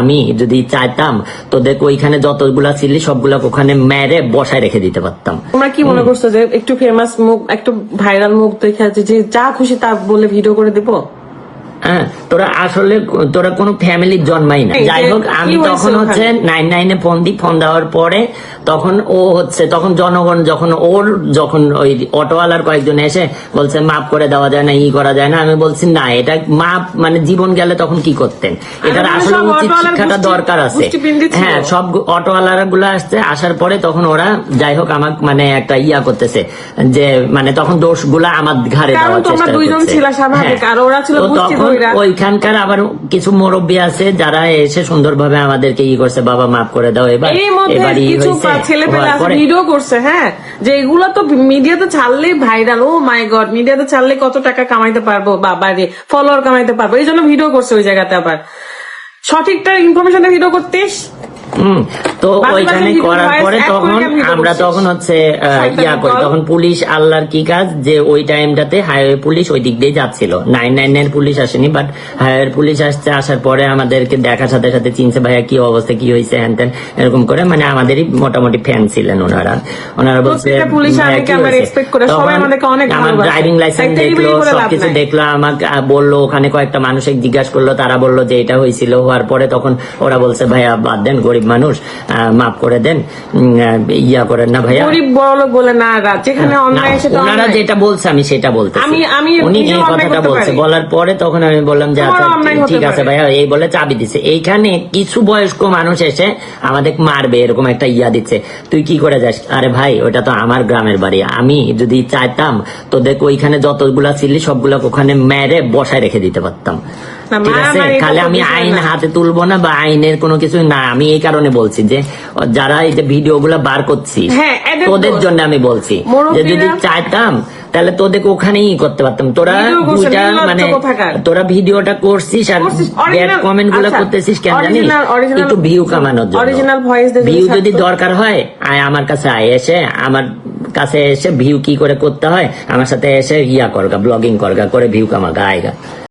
আমি যদি চাইতাম তো দেখো ওইখানে যতগুলা ছিলি সবগুলা ওখানে মেরে বসায় রেখে দিতে পারতাম। তোমরা কি মনে করছ যে একটু ফেমাস মুখ একটু ভাইরাল মুখ দেখে আছে যে যা খুশি তা বলে ভিডিও করে দেবো? হ্যাঁ তোরা আসলে তোরা কোনো ফ্যামিলির জন্মাই না যাই হোক আমি তখন হচ্ছে নাইন নাইনে ফোন দিই ফোন দেওয়ার পরে তখন ও হচ্ছে তখন জনগণ যখন ওর যখন ওই অটোওয়ালার কয়েকজন এসে বলছে মাপ করে দেওয়া যায় না ই করা যায় না আমি বলছি না এটা মাপ মানে জীবন গেলে তখন কি করতেন এটার মানে আসলে উচিত শিক্ষাটা দরকার আছে হ্যাঁ সব অটোওয়ালারা গুলো আসছে আসার পরে তখন ওরা যাই হোক আমাকে মানে একটা ইয়া করতেছে যে মানে তখন দোষগুলা আমার ঘাড়ে দেওয়ার চেষ্টা করছে। হ্যাঁ। তখন। ওইখানকার আবার কিছু মুরব্বী আছে যারা এসে সুন্দরভাবে আমাদেরকে ই করছে বাবা মাফ করে দাও এবার এবার কিছু আছে ভিডিও করছে হ্যাঁ? যে এগুলো তো মিডিয়াতে ছাড়লে ভাইরাল ও মাই গড মিডিয়াতে ছাড়লে কত টাকা কামাইতে পারব? বাবা রে ফলোয়ার কামাইতে পারব। এই জন্য ভিডিও করছে ওই জায়গাতে আবার। সঠিকটা ইনফরমেশনটা ভিডিও করতিস হুম, তো ওইখানে করার পরে তখন আমরা তখন হচ্ছে ইয়া করি। তখন পুলিশ আল্লাহর কি কাজ? যে ওই টাইমটাতে হাইওয়ে পুলিশ ওই দিক দিয়ে যাচ্ছিল। নাইন নাইন এর পুলিশ আসেনি বাট হাইওয়ে পুলিশ আসছে আসার পরে আমাদেরকে দেখার সাথে সাথে চিনছে ভাইয়া কি অবস্থা? কি হয়েছে? হ্যান ত্যান? এরকম করে মানে আমাদেরই মোটামুটি ফ্যান ছিলেন ওনারা। ওনারা বলছে আমরা ড্রাইভিং লাইসেন্স দেখল সবকিছু দেখল আমাকে বলল ওখানে কয়েকটা মানুষ জিজ্ঞাসা করল তারা বলল যে এটা হয়েছিল হওয়ার পরে তখন ওরা বলছে ভাইয়া বাদ দেন গরিব মানুষ মাফ করে দেন ইয়া করেন না ভাইয়া। গরিব বড় লোক বলে না যেখানে অন্যায় সেটা ওনারা যেটা বলছে আমি সেটা বলতে আমি- আমি উনি এই কথাটা বলছে বলার পরে তখন আমি বললাম যে আচ্ছা ঠিক আছে ভাইয়া এই বলে চাবি দিছে। এইখানে কিছু বয়স্ক মানুষ এসে আমাদের মারবে এরকম একটা ইয়া দিচ্ছে। তুই কি করে যাস? আরে ভাই ওটা তো আমার গ্রামের বাড়ি। আমি যদি চাইতাম তোদের ওইখানে যতগুলা ছিলি সবগুলা ওখানে মেরে বসায় রেখে দিতে পারতাম। ঠিক আছে? মারামারি আমি আইন হাতে তুলবো না বা আইনের কোনো কিছু না। আমি এই কারণে বলছি যে যারা এই যে ভিডিও গুলা বার করছিস হ্যাঁ, তোদের জন্য আমি বলছি যে যদি চাইতাম তাহলে তোদের ওখানেই করতে পারতাম। তোরা দুইটা মানে তোরা ভিডিওটা করছিস আর ব্যাড কমেন্টগুলো আচ্ছা, করতেছিস কেন জানি একটু ভিউ কামানোর জন্য। ভিউ যদি দরকার হয় আয় আমার কাছে আয় এসে আমার কাছে এসে ভিউ কি করে করতে হয় আমার সাথে এসে ইয়া করগা ব্লগিং করগা করে ভিউ কামাগা আয়গা।